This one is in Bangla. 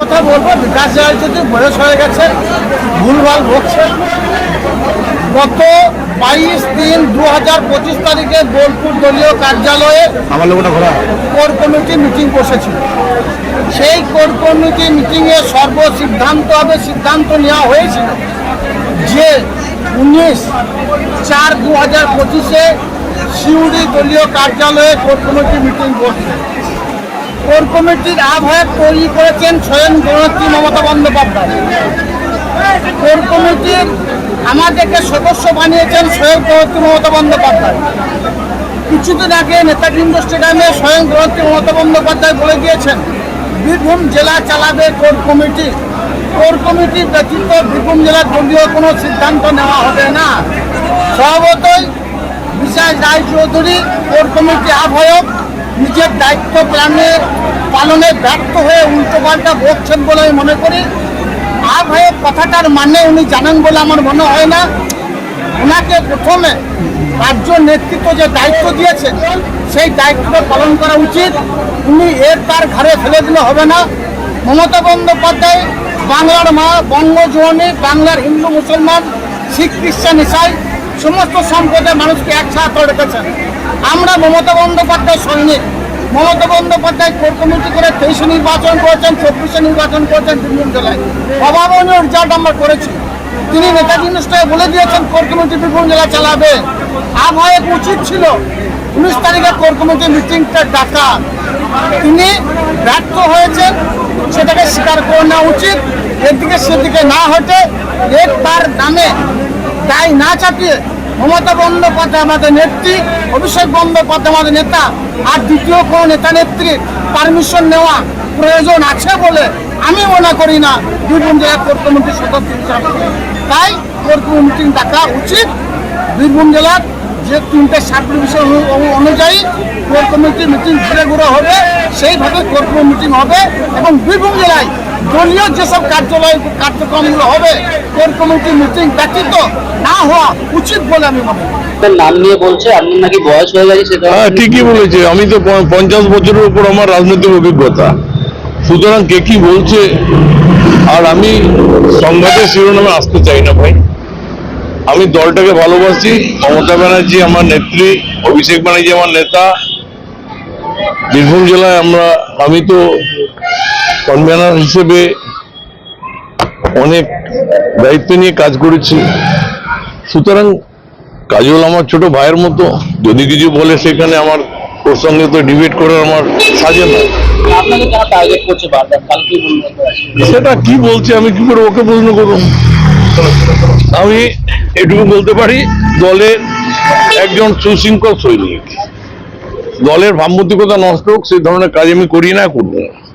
কথা বলব বিকাশ রায় বয়স হয়ে গেছে ভুলভাল বকছে। গত বাইশ তিন দু হাজার পঁচিশ তারিখে বোলপুর দলীয় কার্যালয়ে কোর কমিটি মিটিং বসেছিল। সেই কোর কমিটি মিটিংয়ে সর্ব সিদ্ধান্ত হবে সিদ্ধান্ত নেওয়া হয়েছিল যে উনিশ চার দু হাজার পঁচিশে সিউড়ি দলীয় কার্যালয়ে কোর কমিটি মিটিং বসবে। কোর কমিটির আহ্বায়ক তৈরি করেছেন স্বয়ং জনত্রী মমতা বন্দ্যোপাধ্যায়। কোর কমিটির আমাদেরকে সদস্য বানিয়েছেন স্বয়ং জনত্রী মমতা বন্দ্যোপাধ্যায়। কিছুদিন আগে নেতাজিন্দ স্টেডিয়ামে স্বয়ং জনত্রী মমতা বন্দ্যোপাধ্যায় বলে দিয়েছেন বীরভূম জেলা চালাবে কোর কমিটি। কোর কমিটি ব্যতীত বীরভূম জেলার দলীয় কোনো সিদ্ধান্ত নেওয়া হবে না। স্বভাবতই বিশাল রায় চৌধুরী কোর কমিটি আহ্বায়ক নিজের দায়িত্ব প্ল্যানে পালনে ব্যর্থ হয়ে উল্টোপাল্টা বকছেন বলে আমি মনে করি। আহ্বায়ক কথাটার মানে উনি জানেন বলে আমার মনে হয় না। ওনাকে প্রথমে রাজ্য নেতৃত্ব যে দায়িত্ব দিয়েছেন, সেই দায়িত্বটা পালন করা উচিত। উনি এর তার ঘরে ফেলে দিলে হবে না। মমতা বন্দ্যোপাধ্যায়, বাংলার মা বঙ্গজননী বাংলার হিন্দু মুসলমান, শিখ খ্রিস্টান, ইসাই সমস্ত সম্প্রদায়ের মানুষকে একসাথে রেখেছেন আমরা মমতা বন্দ্যোপাধ্যায় সৈনিক। মমতা বন্দ্যোপাধ্যায় কোর কমিটি করে তেইশে নির্বাচন করেছেন, চব্বিশে নির্বাচন করেছেন বীরভূম জেলায়। অভাবনীয় রেজাল্ট আমরা করেছি। তিনি নেতাজি নিষ্ঠায় বলে দিয়েছেন, কোর কমিটি বীরভূম জেলা চালাবে। আবহাওয়া উচিত ছিল, উনিশ তারিখে কোর কমিটি মিটিংটা ডাকা। তিনি ব্যর্থ হয়েছেন, সেটাকে স্বীকার করে নেওয়া উচিত, এদিকে সেদিকে না হটে এর তার নামে দায় না চাপিয়ে মমতা বন্দ্যোপাধ্যায় আমাদের নেত্রী, অভিষেক বন্দ্যোপাধ্যায় আমাদের নেতা আর দ্বিতীয় কোনো নেতা নেত্রীর পারমিশন নেওয়া প্রয়োজন আছে বলে আমি মনে করি না। বীরভূম জেলার কর্তমন্ত্রী সদস্য হিসাবে। তাই কর্তমন্ত্রী ডাকা উচিত। বীরভূম জেলার যে তিনটে সার্কুল বিষয় অনু- অনু- অনুযায়ী কোর কমিটির মিটিং ঘুরে ঘুরে হবে সেইভাবে কোর মিটিং হবে এবং বীরভূম জেলায় দলীয় যেসব কার্যালয় কার্যক্রমগুলো হবে কোর কমিটির মিটিং ব্যতীত না হওয়া উচিত বলে আমি মনে করি। নাম নিয়ে বলছে আপনার নাকি বয়স হয়ে গেছে সেটা হ্যাঁ ঠিকই বলেছে। আমি তো পঞ্চাশ বছরের উপর আমার রাজনৈতিক অভিজ্ঞতা। সুতরাং কে কি বলছে আর আমি সংবাদের শিরোনামে আসতে চাই না ভাই। আমি দলটাকে ভালোবাসি মমতা ব্যানার্জি আমার নেত্রী অভিষেক ব্যানার্জি আমার নেতা। বীরভূম জেলায় আমরা আমি তো কনভেনার হিসেবে অনেক দায়িত্ব নিয়ে কাজ করেছি। সুতরাং কাজল আমার ছোট ভাইয়ের মতো যদি কিছু বলে সেখানে আমার ওর সঙ্গে তো ডিবেট করার আমার সাজে না সেটা কি বলছে আমি কি করে ওকে প্রশ্ন করব? আমি এটুকু বলতে পারি, দলের একজন সুশৃঙ্খল সৈনিক। দলের ভাবমূর্তিকতা নষ্ট হোক, সেই ধরনের কাজ আমি করি না, করব না।